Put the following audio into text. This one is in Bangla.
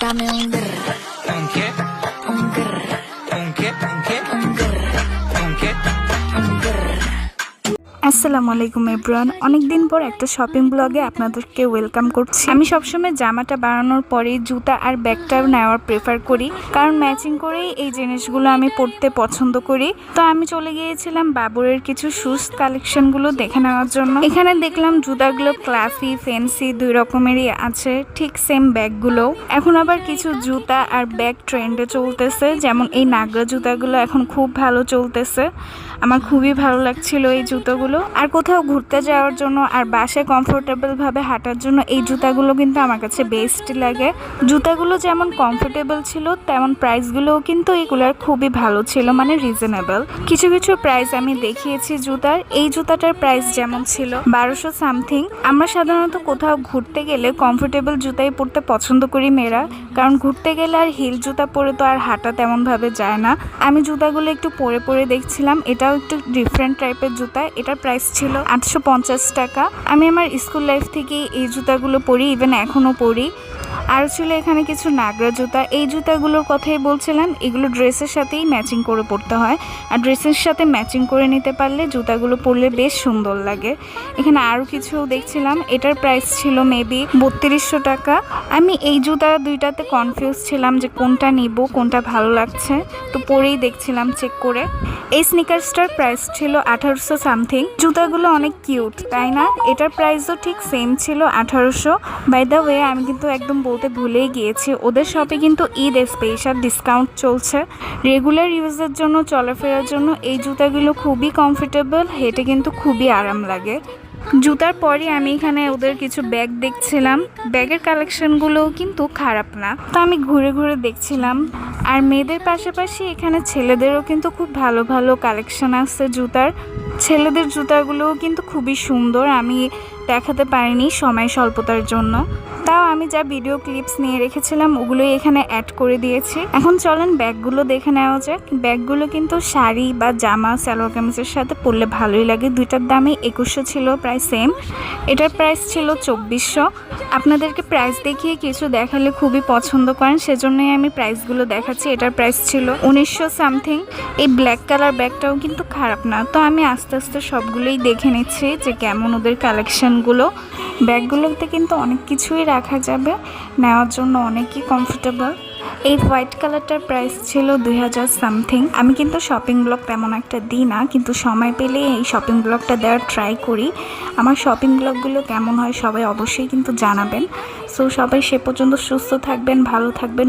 Dame un grr, ¿Un qué? un grr, আসসালামু আলাইকুম এভরিওয়ান। অনেকদিন পর একটা শপিং ব্লগে আপনাদেরকে ওয়েলকাম করছি। আমি সবসময় জামাটা বানানোর পরে জুতা আর ব্যাগটা নেওয়ার প্রেফার করি, কারণ ম্যাচিং করেই এই জিনিসগুলো আমি পরতে পছন্দ করি। তো আমি চলে গিয়েছিলাম বাবুরের কিছু শুজ কালেকশনগুলো দেখে নেওয়ার জন্য। এখানে দেখলাম জুতাগুলো ক্লাসি ফেন্সি দুই রকমেরই আছে, ঠিক সেম ব্যাগগুলো এখন আবার কিছু জুতা আর ব্যাগ ট্রেন্ডে চলতেছে, যেমন এই নাগরা জুতাগুলো এখন খুব ভালো চলতেছে। আমার খুবই ভালো লাগছিল এই জুতোগুলো। আর কোথাও ঘুরতে যাওয়ার জন্য আর বাসায় কমফোর্টেবল ভাবে হাঁটার জন্য এই জুতাগুলো কিন্তু আমার কাছে বেস্ট লাগে। জুতাগুলো যেমন কমফোর্টেবল ছিল, তেমন প্রাইসগুলোও কিন্তু এগুলার খুবই ভালো ছিল মানে রিজনেবল কিছু কিছু প্রাইস আমি দেখিয়েছি জুতার, এই জুতাটার প্রাইস যেমন ছিল বারোশো সামথিং আমরা সাধারণত কোথাও ঘুরতে গেলে কমফোর্টেবল জুতাই পরতে পছন্দ করি মেয়েরা, কারণ ঘুরতে গেলে আর হিল জুতা পরে তো আর হাঁটা তেমনভাবে যায় না। আমি জুতাগুলো একটু পরে পরে দেখছিলাম, এটাও একটু ডিফারেন্ট টাইপের জুতা, এটার প্রাইস ছিল আটশো পঞ্চাশ টাকা। আমি আমার স্কুল লাইফ থেকে এই জুতাগুলো পরি ইভেন এখনও পরি। আর ছিল এখানে কিছু নাগরা জুতা। এই জুতাগুলোর কথাই বলছিলাম, এগুলো ড্রেসের সাথেই ম্যাচিং করে পরতে হয়। আর ড্রেসের সাথে ম্যাচিং করে নিতে পারলে জুতাগুলো পরলে বেশ সুন্দর লাগে। এখানে আরও কিছু দেখছিলাম, এটার প্রাইস ছিল মেবি বত্রিশশো টাকা। আমি এই জুতা দুইটাতে কনফিউজ ছিলাম যে কোনটা নিব, কোনটা ভালো লাগছে। তো পরেই দেখছিলাম চেক করে। এই স্নিকার্সটার প্রাইস ছিল আঠারোশো সামথিং জুতাগুলো অনেক কিউট তাই না? এটার প্রাইসও ঠিক সেম ছিল আঠারোশো। বাই দ্য ওয়ে আমি কিন্তু একদম বলতে ভুলেই গিয়েছি। ওদের শপে কিন্তু ঈদ স্পেশাল ডিসকাউন্ট চলছে। রেগুলার ইউজের জন্য, চলাফেরার জন্য এই জুতাগুলো খুবই কমফোর্টেবল হেঁটে কিন্তু খুবই আরাম লাগে। জুতার পরে আমি এখানে ওদের কিছু ব্যাগ দেখছিলাম। ব্যাগের কালেকশনগুলোও কিন্তু খারাপ না। তো আমি ঘুরে ঘুরে দেখছিলাম। আর মেয়েদের পাশাপাশি এখানে ছেলেদেরও কিন্তু খুব ভালো ভালো কালেকশন আছে জুতার। ছেলেদের জুতাগুলোও কিন্তু খুবই সুন্দর। আমি দেখাতে পারিনি সময় স্বল্পতার জন্য। আমি যা ভিডিও ক্লিপস নিয়ে রেখেছিলাম, ওগুলোই এখানে অ্যাড করে দিয়েছি। এখন চলেন ব্যাগগুলো দেখে নেওয়া যাক। ব্যাগগুলো কিন্তু শাড়ি বা জামা, সালোয়ার কামিজের সাথে পরলে ভালোই লাগে। দুইটার দামই একুশশো ছিল, প্রায় সেম এটার প্রাইস ছিল চব্বিশশো। আপনাদেরকে প্রাইস দেখিয়ে কিছু দেখালে খুবই পছন্দ করেন, সেজন্যই আমি প্রাইসগুলো দেখাচ্ছি। এটার প্রাইস ছিল উনিশশো সামথিং এই ব্ল্যাক কালার ব্যাগটাও কিন্তু খারাপ না। তো আমি আস্তে আস্তে সবগুলোই দেখে নিচ্ছি যে কেমন ওদের কালেকশনগুলো ব্যাগগুলোতে কিন্তু অনেক কিছুই রাখা যাবে, নেওয়ার জন্য অনেকই কমফোর্টেবল এই হোয়াইট কালারটার প্রাইস ছিল দুই হাজার সামথিং আমি কিন্তু শপিং ব্লগ তেমন একটা দিই না, কিন্তু সময় পেলে এই শপিং ব্লগটা দেওয়ার ট্রাই করি। আমার শপিং ব্লগগুলো কেমন হয় সবাই অবশ্যই কিন্তু জানাবেন। সো সবাই সে পর্যন্ত সুস্থ থাকবেন, ভালো থাকবেন।